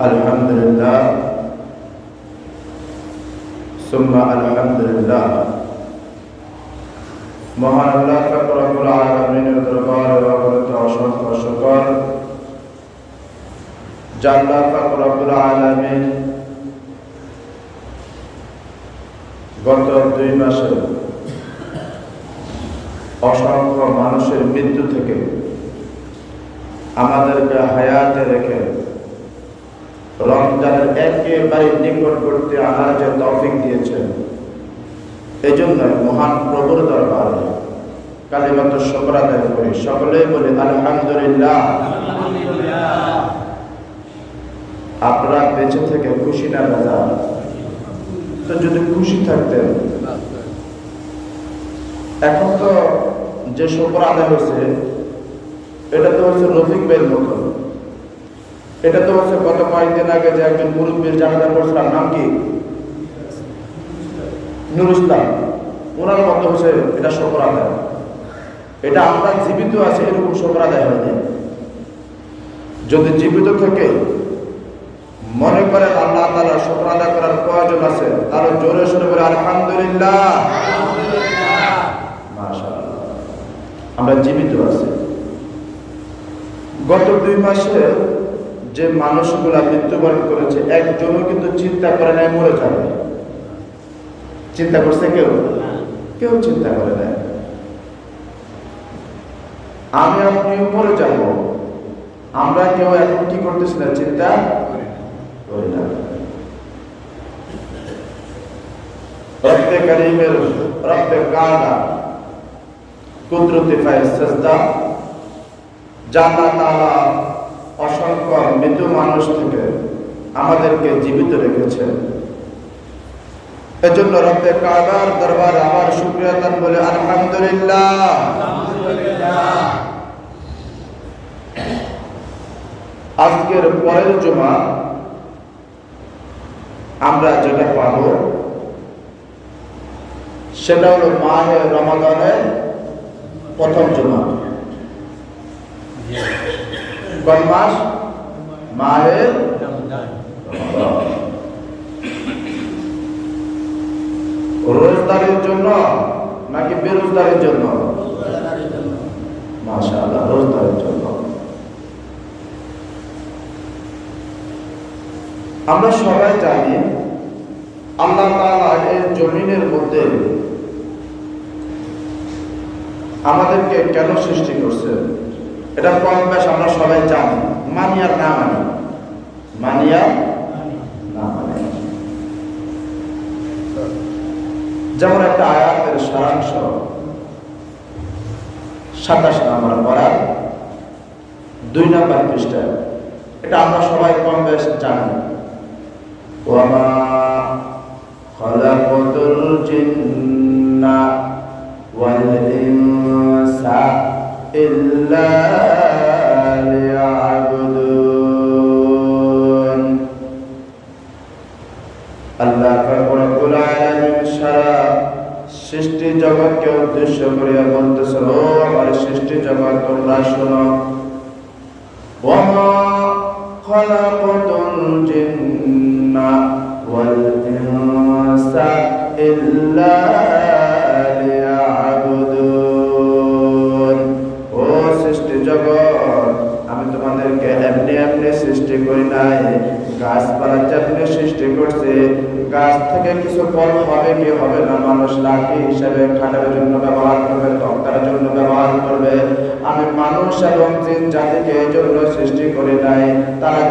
الحمد لله ثم الحمد لله মহান আল্লাহ রব্বুল আলামিনের দরবারে অগণিত অসংখ্য শুকর জাল্লাহ রব্বুল আলামিন গত দুই মাসে অসংখ্য মানুষের মৃত্যু থেকে আমাদেরকে হায়াতে রেখে রমজানের একেবারে নিকটবর্তী আনার যে তৌফিক দিয়েছেন। এই জন্য মহান প্রভুর দরবারে কালিমাত শকর আদায় করি। সকলেই বলি আলহামদুলিল্লাহ। আপনারা বেঁচে থেকে খুশি না রাজা? তো যদি খুশি থাকতেন। এখন তো যে শকর আদায় হয়েছে এটা তো হচ্ছে রফিক বের মতো এটা তো হচ্ছে গত কয়েকদিন আগে যে একজন মুরব্বীর জানাজা পড়ছিলাম, নাম কি? নুর ইসলাম। ওনার মতো হচ্ছে এটা শকর এটা আমরা জীবিত আছি, এরকম শকর হয়নি যদি জীবিত থেকে, মনে করেন আল্লাহ তালা শকর করার প্রয়োজন আছে, তাহলে জোরে শুনে বলে, আলহামদুলিল্লাহ। আমরা জীবিত আছি। গত দুই মাসে যে মানুষগুলা মৃত্যুবরণ করেছে, একজনও কিন্তু চিন্তা করে নাই, মরে যাবে। চিন্তা করছে কেউ? কেউ চিন্তা করে নাই। আমি আপনিও মরে যাব। আমরা কেউ এখন কি করতেছি না, চিন্তা করি না। রব্বে করিমের রব্বে কালা কুদরতে পায় সজদা জানা তালা অসংখ্য মৃত মানুষ থেকে আমাদেরকে জীবিত রেখেছে। এজন্য রব্বে কাবার দরবার আমার শুক্রিয়া বলে আলহামদুলিল্লাহ। আজকের পরের জমা আমরা যেটা পাব, সেটা হলো মাহে রমাদানের প্রথম জমা। মাস? রোজদারের জন্য নাকি জন্য? রোজদারের জন্য। আমরা সবাই জানি আল্লাহ এই জমিনের মধ্যে আমাদেরকে কেন সৃষ্টি করছে এটা কম বেশ আমরা সবাই জানি। মানি আর না মানি। মানি মানি। যেমন একটা আয়াতের সারাংশ, সাতাশ নম্বর পড়ার দুই নম্বর পৃষ্ঠায়। এটা আমরা সবাই কম বেশ জানি। ওয়ামা ইল্লা উদ্দেশ্য করিয়া বলতেছেন ও আমার সৃষ্টি জগৎ তোমরা শোনো। কি হবে না, মানুষ লাঠি হিসেবে খাটার জন্য ব্যবহার করবে, তক্তার জন্য ব্যবহার করবে। আমি মানুষ এবং জিন জাতিকে এই জন্য সৃষ্টি করি নাই, তারা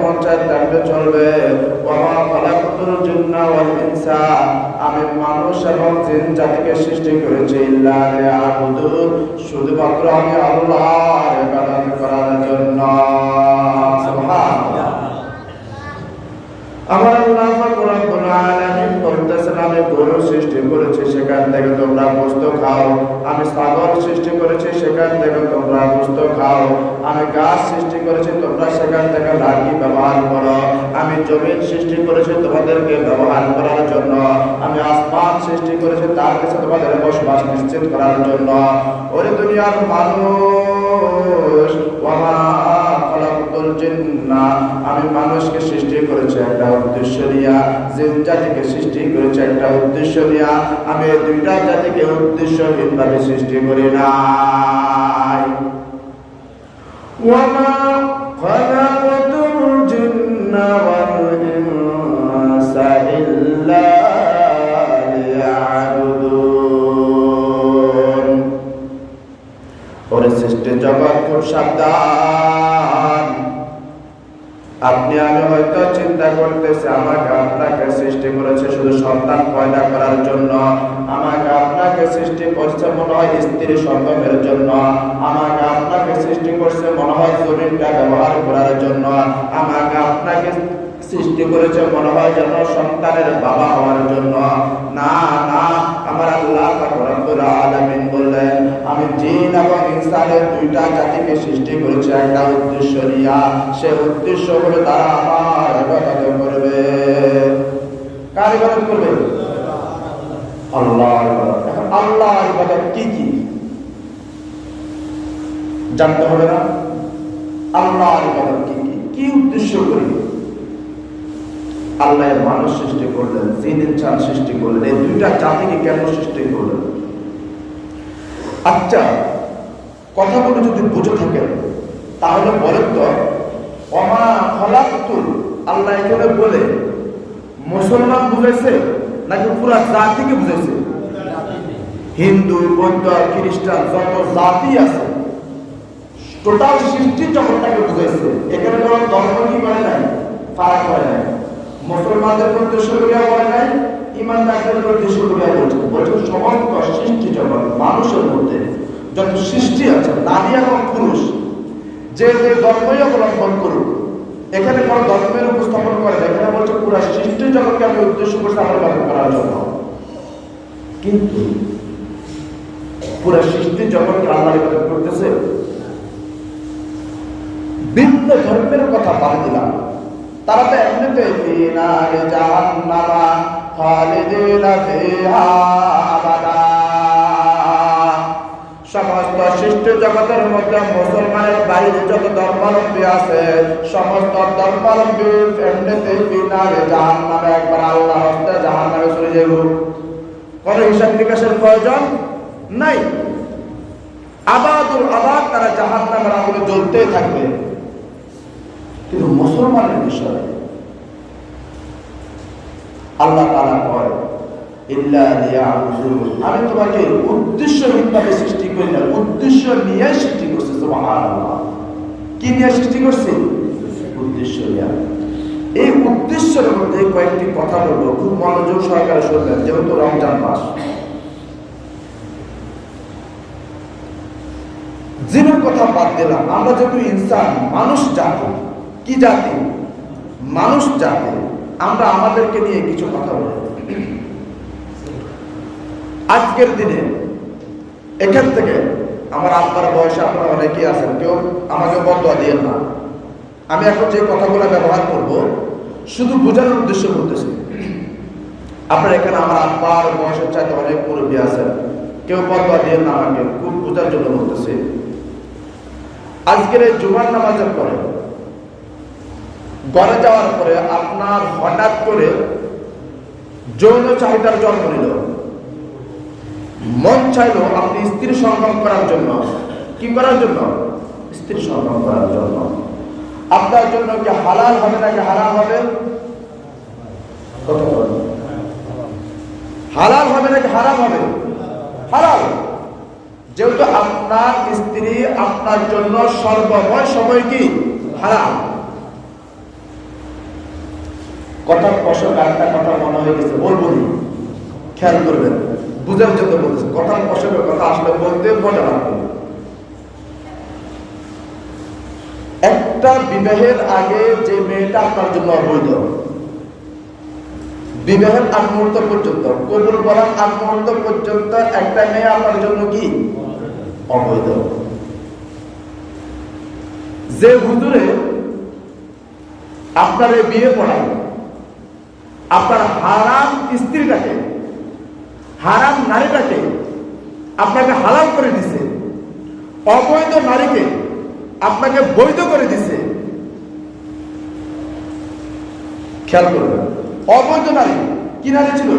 মন চায় তেমনে চলবে। আমি মানুষ এবং জিন জাতিকে সৃষ্টি করেছি। শুধুমাত্র আমি আল্লাহর ইবাদত করার জন্য সুবহানাল্লাহ আমার আল্লাহ রব্বুল আলামিন বলতেছেন আমি গরু সৃষ্টি করেছি সেখান থেকে তোমরা গোস্ত খাও আমি ছাগল সৃষ্টি করেছি সেখান থেকে তোমরা গোস্ত খাও আমি গাছ সৃষ্টি করেছি, তোমরা সেখান থেকে লাঠি ব্যবহার করো। আমি জমিন সৃষ্টি করেছি তোমাদেরকে ব্যবহার করার জন্য। আমি আসমান সৃষ্টি করেছি তার কাছে তোমাদের বসবাস নিশ্চিত করার জন্য। ওরে দুনিয়ার মানুষ আমি মানুষকে সৃষ্টি করেছি একটা উদ্দেশ্য নিয়া জিন জাতিকে সৃষ্টি করেছি একটা উদ্দেশ্য নিয়া আমি দুইটা জাতিকে উদ্দেশ্যহীনভাবে সৃষ্টি করি নাই। وما خلقت الجن والإنس إلا ليعبدون ওরে সৃষ্টি জগৎ খুব সাবধান আপনি আমি হয়তো চিন্তা করতেছি আমাকে আপনাকে সৃষ্টি করেছে শুধু সন্তান পয়দা করার জন্য আমাকে আপনাকে সৃষ্টি করছে মনে হয় স্ত্রী সঙ্গমের জন্য আমাকে আপনাকে সৃষ্টি করছে মনে হয় শরীরটা ব্যবহার করার জন্য। আমাকে আপনাকে সৃষ্টি করেছে মনে হয় যেন সন্তানের বাবা হওয়ার জন্য। না না, আমার আল্লাহ আলামিন বললেন, আমি জিন এবং ইনসানের দুইটা জাতিকে সৃষ্টি করেছি। একটা উদ্দেশ্য নিয়া, সে উদ্দেশ্য হলো তারা আমার ইবাদত করবে। কার ইবাদত করবে? এখন আল্লাহর ইবাদত কি কি? জানতে হবে না। ইবাদত কি কি উদ্দেশ্য করি? আল্লাহ মানুষ সৃষ্টি করলেন জিন ইনসান সৃষ্টি করলেন, এই দুইটা জাতিকে কেন সৃষ্টি করলেন? আচ্ছা কথাগুলো যদি বুঝে থাকেন, তাহলে বলেন তো অমা ফলাকুল আল্লাহ এখানে বলে, মুসলমান বুঝেছে নাকি পুরা জাতিকে বুঝেছে? হিন্দু, বৌদ্ধ, খ্রিস্টান, যত জাতি আছে টোটাল সৃষ্টি জগৎটাকে বুঝেছে এখানে কোনো ধর্ম কি করে নাই, ফারাক করে নাই। মুসলমানদের উদ্দেশ্য করিয়া বলে নাই, ইমানদারদের উদ্দেশ্য করিয়া বলছে বলছে সমস্ত সৃষ্টি জগৎ, মানুষের মধ্যে। যত সৃষ্টি আছে, নারী এবং পুরুষ, যে যে ধর্মই অবলম্বন করুক, এখানে কোনো ধর্মের উপস্থাপন করে না। এখানে বলছে পুরো সৃষ্টি জগৎকে আমি উদ্দেশ্য করছি আমার ব্যবহার করার জন্য। কিন্তু পুরো সৃষ্টি জগৎকে আল্লাহ করতেছে ভিন্ন ধর্মের কথা বাদ দিলাম। তারা তো এমনিতে ফিনারে জাহান্নামা সমস্ত সৃষ্টি জগতের মধ্যে মুসলমানের বাইরে যত ধর্মাবলম্বী আছে, সমস্ত ধর্মাবলম্বী এমনিতে ফিনারে জাহান্নামে একবার আল্লাহ হস্তে জাহান্নামে চলে যাব কোন হিসাব নিকাশের প্রয়োজন নাই। আবাদুল আবাদ তারা জাহান্নামের আগুনে জ্বলতেই থাকবে। মুসলমানের বিষয়। আল্লাহ তালা কয় আমি তোমাকে উদ্দেশ্যহীনভাবে সৃষ্টি করি না, উদ্দেশ্য নিয়ে সৃষ্টি করছি, সুবহানাল্লাহ। কি নিয়ে সৃষ্টি করছি? উদ্দেশ্য নিয়ে। এই উদ্দেশ্যের মধ্যে কয়েকটি কথা বলব, খুব মনোযোগ সহকারে শুনবেন, যেহেতু রমজান মাস। জিনের কথা বাদ দিলাম, আমরা যেহেতু ইনসান, মানুষ জাতি কি জাতি? মানুষ জাতি। আমরা আমাদেরকে নিয়ে কিছু কথা বলি আজকের দিনে এখান থেকে আমার আব্বার বয়সে আপনারা অনেকেই আছেন, কেউ আমাকে বদয়া দিয়ে না। আমি এখন যে কথাগুলো ব্যবহার করব, শুধু বোঝানোর উদ্দেশ্য বলতেছি। আপনার এখানে আমার আব্বার বয়সের চাইতে অনেক মুরব্বী আছেন। কেউ বদয়া দিয়ে না আমাকে, খুব বোঝার জন্য বলতেছে। আজকের এই জুমার নামাজের পরে ঘরে যাওয়ার পরে আপনার হঠাৎ করে যৌন চাহিদার জন্ম নিল। মন চাইলো আপনি স্ত্রী সঙ্গম করার জন্য। কি করার জন্য? স্ত্রী সঙ্গম করার জন্য। আপনার জন্য কি হালাল হবে নাকি হারাম হবে? হালাল হবে নাকি হারাম হবে? হালাল। যেহেতু আপনার স্ত্রী আপনার জন্য সর্বময় সময় কি? হারাম। কথার কষক একটা কথা মনে হয়ে গেছে বলব নি। খেয়াল করবেন বুঝার জন্য বলতেছে, কথার কষকের কথা আসলে বলতে মজা লাগবে। একটা বিবাহের আগে যে মেয়েটা আপনার জন্য অবৈধ, বিবাহের আগ মুহূর্ত পর্যন্ত, কবুল বলার আগ মুহূর্ত পর্যন্ত একটা মেয়ে আপনার জন্য কি? অবৈধ। যে হুজুরে আপনার বিয়ে পড়ায় আপনার হারাম স্ত্রীটাকে, হারাম নারীটাকে আপনাকে হারাম করে দিছে, অবৈধ নারীকে আপনাকে বৈধ করে দিছে। খেয়াল করবেন, অবৈধ নারী কি নারী ছিল?